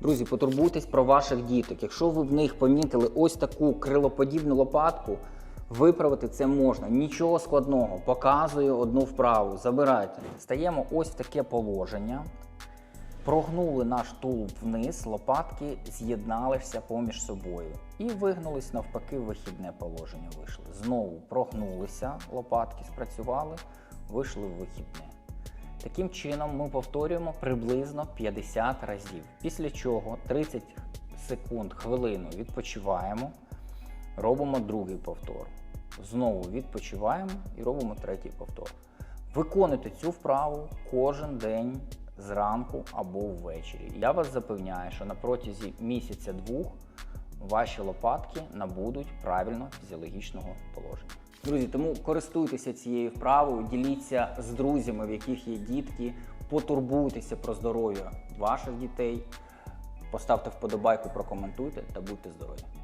Друзі, потурбуйтесь про ваших діток. Якщо ви в них помітили ось таку крилоподібну лопатку, виправити це можна. Нічого складного. Показую одну вправу. Забирайте. Стаємо ось в таке положення. Прогнули наш тулуб вниз, лопатки з'єдналися поміж собою. І вигнулись навпаки в вихідне положення. Вийшли. Знову прогнулися, лопатки спрацювали, вийшли в вихідне. Таким чином ми повторюємо приблизно 50 разів. Після чого 30 секунд, хвилину відпочиваємо, робимо другий повтор. Знову відпочиваємо і робимо третій повтор. Виконуйте цю вправу кожен день зранку або ввечері. Я вас запевняю, що на протязі місяця-двох ваші лопатки набудуть правильно фізіологічного положення. Друзі, тому користуйтеся цією вправою, діліться з друзями, в яких є дітки, потурбуйтеся про здоров'я ваших дітей. Поставте вподобайку, прокоментуйте та будьте здорові!